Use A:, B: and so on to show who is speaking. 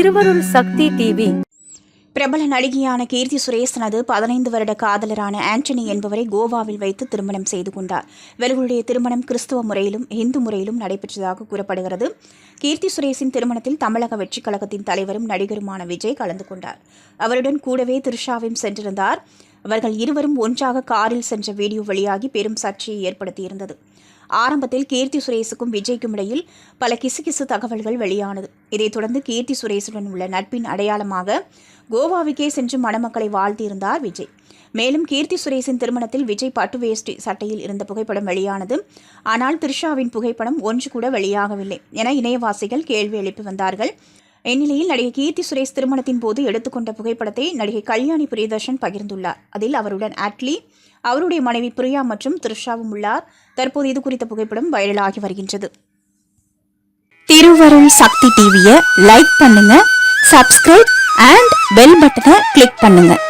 A: திருவருள் சக்தி டிவி.
B: பிரபல நடிகையான கீர்த்தி சுரேஷ் தனது பதினைந்து வருட காதலரான ஆண்டனி என்பவரை கோவாவில் வைத்து திருமணம் செய்து கொண்டார். இவர்களுடைய திருமணம் கிறிஸ்துவ முறையிலும் இந்து முறையிலும் நடைபெற்றதாக கூறப்படுகிறது. கீர்த்தி சுரேஷின் திருமணத்தில் தமிழக வெற்றிக் கழகத்தின் தலைவரும் நடிகருமான விஜய் கலந்து கொண்டார். அவருடன் கூடவே திருஷாவையும் சென்றிருந்தார். அவர்கள் இருவரும் ஒன்றாக காரில் சென்ற வீடியோ வெளியாகி பெரும் சர்ச்சையை ஏற்படுத்தியிருந்தது. ஆரம்பத்தில் கீர்த்தி சுரேஷுக்கும் விஜய்க்கும் இடையில் பல கிசுகிசு தகவல்கள் வெளியானது. இதைத் தொடர்ந்து கீர்த்தி சுரேஷுடன் உள்ள நட்பின் அடையாளமாக கோவாவுக்கே சென்று மணமக்களை வாழ்த்தியிருந்தார் விஜய். மேலும் கீர்த்தி சுரேஷின் திருமணத்தில் விஜய் பட்டு வேஷ்டி சட்டையில் இருந்த புகைப்படம் வெளியானது. ஆனால் த்ரிஷாவின் புகைப்படம் ஒன்று கூட வெளியாகவில்லை என இணையவாசிகள் கேள்வி எழுப்பி வந்தார்கள். இந்நிலையில் நடிகை கீர்த்தி சுரேஷ் திருமணத்தின் போது எடுத்துக்கொண்ட புகைப்படத்தை நடிகை கல்யாணி பிரியதர்ஷன் பகிர்ந்துள்ளார். அதில் அவருடன் ஆட்லி அவருடைய மனைவி பிரியா மற்றும் த்ரிஷாவும் உள்ளார். தற்போது இது குறித்த புகைப்படம் வைரலாகி வருகின்றது. திருவருள் சக்தி டிவியை லைக் பண்ணுங்க சப்ஸ்கிரைப் அண்ட் பெல் பட்டனை கிளிக் பண்ணுங்க.